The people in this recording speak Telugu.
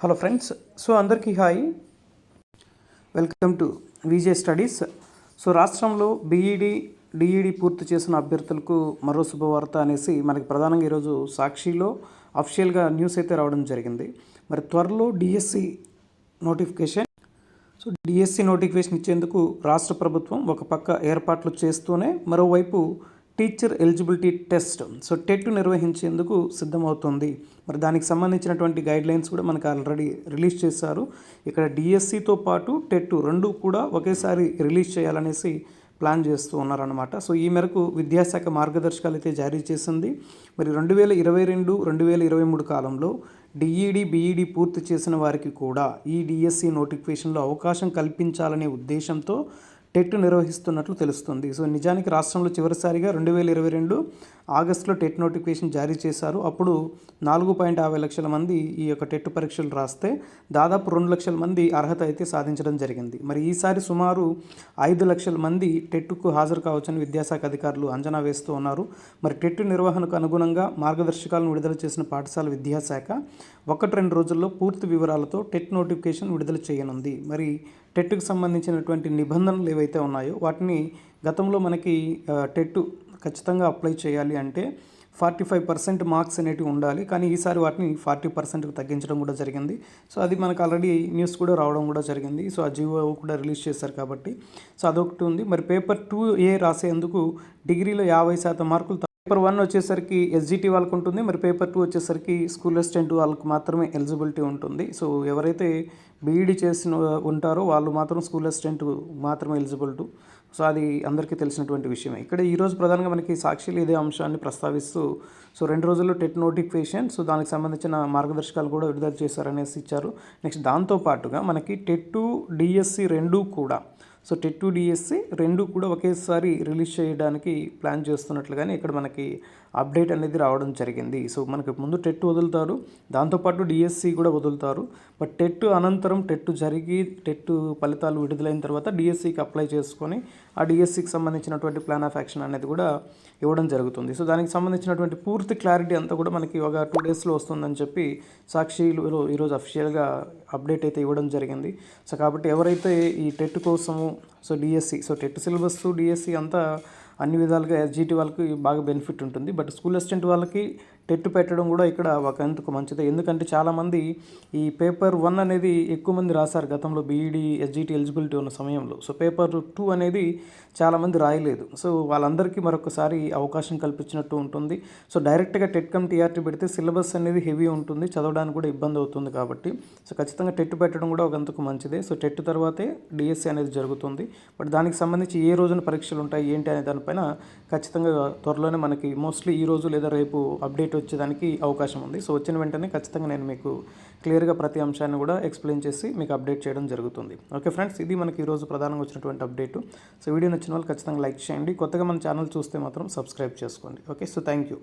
హలో ఫ్రెండ్స్ సో అందరికీ hi welcome to VJ studies so రాష్ట్రంలో బీఈడి డిఈడి పూర్తి చేసిన అభ్యర్థులకు మరో శుభవార్త అనేసి మనకి ప్రధానంగా ఈరోజు సాక్షిలో అఫిషియల్గా న్యూస్ అయితే రావడం జరిగింది. మరి త్వరలో DSC notification so DSC notification ఇచ్చేందుకు రాష్ట్ర ప్రభుత్వం ఒక పక్క ఏర్పాట్లు చేస్తూనే మరోవైపు teacher eligibility test. So TET నిర్వహించేందుకు సిద్ధమవుతుంది. మరి దానికి సంబంధించినటువంటి గైడ్లైన్స్ కూడా మనకు ఆల్రెడీ రిలీజ్ చేశారు. ఇక్కడ డిఎస్సితో పాటు టెట్ రెండు కూడా ఒకేసారి రిలీజ్ చేయాలనేసి ప్లాన్ చేస్తూ ఉన్నారన్నమాట. సో ఈ మేరకు విద్యాశాఖ మార్గదర్శకాలు అయితే జారీ చేసింది. మరి రెండు వేల ఇరవై రెండు రెండు వేల ఇరవై మూడు కాలంలో డిఈడి బీఈడి పూర్తి చేసిన వారికి కూడా ఈ డిఎస్సి నోటిఫికేషన్లో అవకాశం కల్పించాలనే ఉద్దేశంతో టెట్ నిర్వహిస్తున్నట్లు తెలుస్తుంది. సో నిజానికి రాష్ట్రంలో చివరిసారిగా రెండు వేల ఇరవై రెండు ఆగస్టులో టెట్ నోటిఫికేషన్ జారీ చేశారు. అప్పుడు నాలుగు పాయింట్ యాభై లక్షల మంది ఈ యొక్క టెట్ పరీక్షలు రాస్తే దాదాపు రెండు లక్షల మంది అర్హత అయితే సాధించడం జరిగింది. మరి ఈసారి సుమారు ఐదు లక్షల మంది టెట్కు హాజరు కావచ్చని విద్యాశాఖ అధికారులు అంచనా వేస్తూ ఉన్నారు. మరి టెట్ నిర్వహణకు అనుగుణంగా మార్గదర్శకాలను విడుదల చేసిన పాఠశాల విద్యాశాఖ ఒకటి రెండు రోజుల్లో పూర్తి వివరాలతో టెట్ నోటిఫికేషన్ విడుదల చేయనుంది. మరి టెట్కు సంబంధించినటువంటి నిబంధనలు ఏవైతే ఉన్నాయో వాటిని గతంలో మనకి టెట్టు టెట్ ఖచ్చితంగా అప్లై చేయాలి అంటే ఫార్టీ ఫైవ్ పర్సెంట్ మార్క్స్ అనేటివి ఉండాలి. కానీ ఈసారి వాటిని ఫార్టీ పర్సెంట్కి తగ్గించడం కూడా జరిగింది. సో అది మనకు ఆల్రెడీ న్యూస్ కూడా రావడం కూడా జరిగింది. సో ఆ జీవో కూడా రిలీజ్ చేశారు కాబట్టి. సో అదొకటి ఉంది. మరి పేపర్ టూ ఏ రాసేందుకు డిగ్రీలో యాభై శాతం మార్కులు పేపర్ వన్ వచ్చేసరికి ఎస్జిటి వాళ్ళకు ఉంటుంది మరి పేపర్ టూ వచ్చేసరికి స్కూల్ అసిస్టెంట్ వాళ్ళకు మాత్రమే ఎలిజిబిలిటీ ఉంటుంది. సో ఎవరైతే బీఈడి చేసిన ఉంటారో వాళ్ళు మాత్రం స్కూల్ అసిస్టెంట్ మాత్రమే ఎలిజిబుల్ టు సో అది అందరికీ తెలిసినటువంటి విషయమే. ఇక్కడ ఈరోజు ప్రధానంగా మనకి సాక్షిలు ఇదే అంశాన్ని ప్రస్తావిస్తూ సో రెండు రోజుల్లో టెట్ నోటిఫికేషన్ సో దానికి సంబంధించిన మార్గదర్శకాలు కూడా విడుదల చేశారనేసి ఇచ్చారు. నెక్స్ట్ దాంతోపాటుగా మనకి టెట్ డిఎస్సి రెండు కూడా సో టెట్ టు డిఎస్సి రెండు కూడా ఒకేసారి రిలీజ్ చేయడానికి ప్లాన్ చేస్తున్నట్లుగానే ఇక్కడ మనకి అప్డేట్ అనేది రావడం జరిగింది. సో మనకి ముందు టెట్ వదులుతారు దాంతోపాటు డిఎస్సి కూడా వదులుతారు. బట్ టెట్ అనంతరం టెట్ జరిగి టెట్ ఫలితాలు విడుదలైన తర్వాత డిఎస్సికి అప్లై చేసుకొని ఆ డిఎస్సికి సంబంధించినటువంటి ప్లాన్ ఆఫ్ యాక్షన్ అనేది కూడా ఇవ్వడం జరుగుతుంది. సో దానికి సంబంధించినటువంటి పూర్తి క్లారిటీ అంతా కూడా మనకి ఒక టూ డేస్లో వస్తుందని చెప్పి సాక్షిలో ఈరోజు అఫిషియల్గా అప్డేట్ అయితే ఇవ్వడం జరిగింది. సో కాబట్టి ఎవరైతే ఈ టెట్ కోసము so DSC so TET syllabus DSC అంతా అన్ని విధాలుగా ఎస్జిటి వాళ్ళకి బాగా బెనిఫిట్ ఉంటుంది. బట్ స్కూల్ అసిస్టెంట్ వాళ్ళకి టెట్ పెట్టడం కూడా ఇక్కడ ఒక ఎందుకు మంచిదే. ఎందుకంటే చాలామంది ఈ పేపర్ వన్ అనేది ఎక్కువ మంది రాశారు గతంలో బీఈడీ ఎస్జిటి ఎలిజిబిలిటీ ఉన్న సమయంలో. సో పేపర్ టూ అనేది చాలామంది రాయలేదు. సో వాళ్ళందరికీ మరొకసారి అవకాశం కల్పించినట్టు ఉంటుంది. సో డైరెక్ట్గా టెట్ కమ్ టీఆర్టీ పెడితే సిలబస్ అనేది హెవీ ఉంటుంది. చదవడానికి కూడా ఇబ్బంది అవుతుంది కాబట్టి. సో ఖచ్చితంగా టెట్ పెట్టడం కూడా ఒక అంతకు మంచిదే. సో టెట్ తర్వాతే డిఎస్సి అనేది జరుగుతుంది. బట్ దానికి సంబంధించి ఏ రోజున పరీక్షలు ఉంటాయి ఏంటి అనే దానిపైన ఖచ్చితంగా త్వరలోనే మనకి మోస్ట్లీ ఈ రోజు లేదా రేపు అప్డేట్ వచ్చేదానికి అవకాశం ఉంది. సో వచ్చిన వెంటనే ఖచ్చితంగా నేను మీకు క్లియర్గా ప్రతి అంశాన్ని కూడా ఎక్స్ప్లెయిన్ చేసి మీకు అప్డేట్ చేయడం జరుగుతుంది. ఓకే ఫ్రెండ్స్ ఇది మనకి ఈరోజు ప్రధానంగా వచ్చినటువంటి అప్డేట్. సో వీడియో నచ్చిన వాళ్ళు ఖచ్చితంగా లైక్ చేయండి. కొత్తగా మన ఛానల్ చూస్తే మాత్రం సబ్స్క్రైబ్ చేసుకోండి. Okay so thank you.